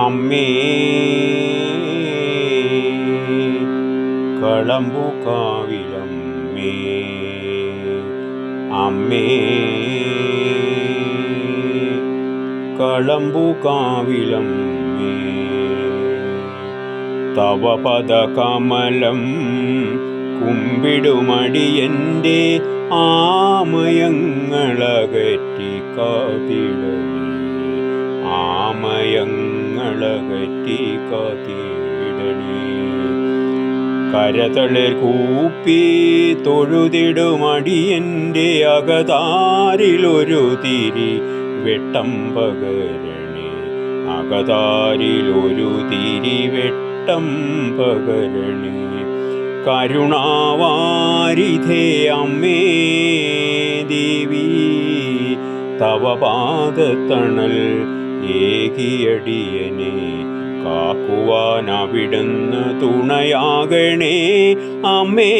അമ്മേ കളമ്പു കാവിലമ്മേ അമ്മേ കളമ്പു തവപദ തവ പദകമലം കുമ്പിടുമടിയന്റെ ആമയങ്ങളകറ്റി കാത്തിടണേ. ആമയങ്ങളകറ്റി കാത്തിടണേ കരതളിർ കൂപ്പി തൊഴുതിടുമടിയന്റെ അകതാരിലൊരു തിരി വെട്ടം പകരണേ. അകതാരിലൊരു തിരി വെട്ടം പകരണേ. കരുണാവാരിധേ അമ്മേ ദേവി തവ പാദത്തണൽ ഏകിയടിയനെ കാക്കുവാൻ അവിടുന്ന് തുണയാകണേ. അമ്മേ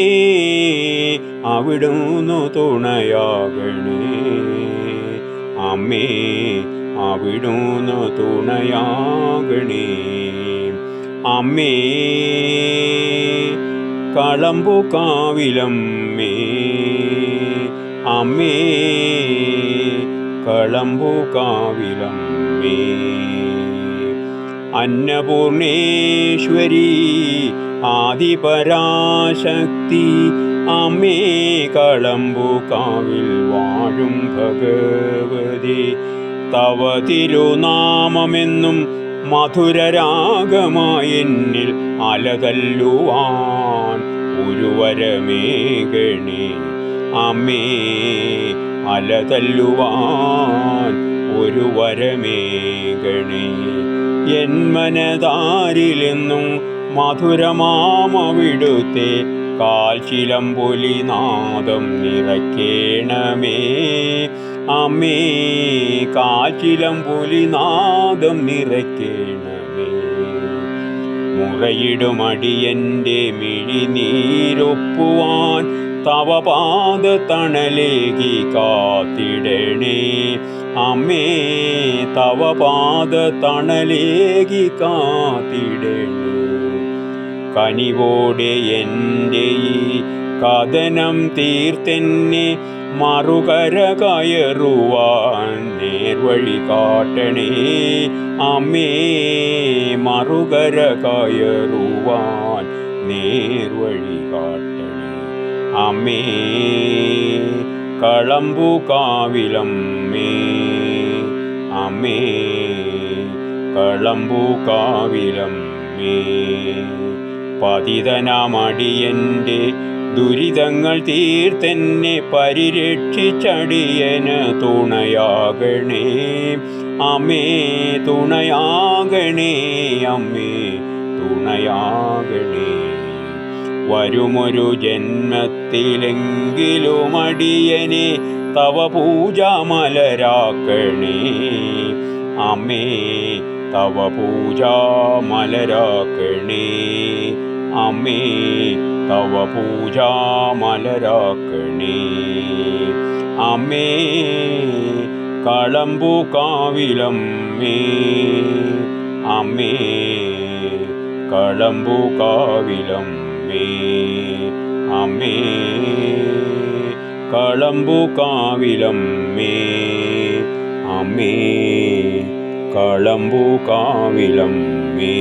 അവിടുന്ന് തുണയാകണേ. അമ്മേ അവിടുന്ന് തുണയാകണേ. അമ്മേ കളമ്പു കാവിലമ്മേ അമ്മേ കളമ്പു മേ. അന്നപൂർണേശ്വരി ആദിപരാശക്തി അമ്മേ കളമ്പൂക്കാവിൽ കാവിൽ വാഴും ഭഗവതി. തവ തിരുനാമമെന്നും മധുരരാഗമായെന്നിൽ അലതല്ലുവാൻ ഒരു വരമേകണേ അമ്മേ അലതല്ലുവാൻ ഒരു വരമേകണേ എൻ മനതാരിലെന്നും മധുരമാമവിടുത്തെ കാൽശിലം നാദം നിറയ്ക്കേണമേ. അമ്മേ കാൽശിലം നാദം നിറയ്ക്കേണമേ. മുറയിടുമടിയന്റെ മിഴിനീരൊപ്പുവാൻ തവ പാദ തണലേകി കാത്തിടണേ. അമ്മേ തവ പാദ തണലേകി കാത്തിടണേ. കനിവോടെ എന്റെ ഈ കഥനം തീർത്തെന്നെ മറുകര കയറുവാൻ നേർവഴി കാട്ടണേ. അമ്മേ മറുകര കയറുവാൻ നേർവഴി കാട്ടണേ അമ്മേ കളമ്പു കാവിലമ്മേ. അമ്മേ കളമ്പു കാവിലമ്മേ. പതിതനാമടിയന്റെ ദുരിതങ്ങൾ തീർത്തെന്നെ പരിരക്ഷിച്ചടിയന് തുണയാകണേ. അമ്മേ തുണയാകണേ അമ്മേ തുണയാകണേ. വരുമൊരു ജന്മത്തിലെങ്കിലും അടിയനെ തവ പൂജാമലരാക്കണേ. അമ്മേ തവ പൂജാമലരാക്കണേ. അമ്മേ തവ പൂജാമലരാക്കണേ. അമ്മേ കളമ്പു കാവിലമ്മേ. അമ്മേ കളമ്പു അമ്മേ കളമ്പു കാവിലമ്മേ അമ്മേ കളമ്പു കാവിലമ്മേ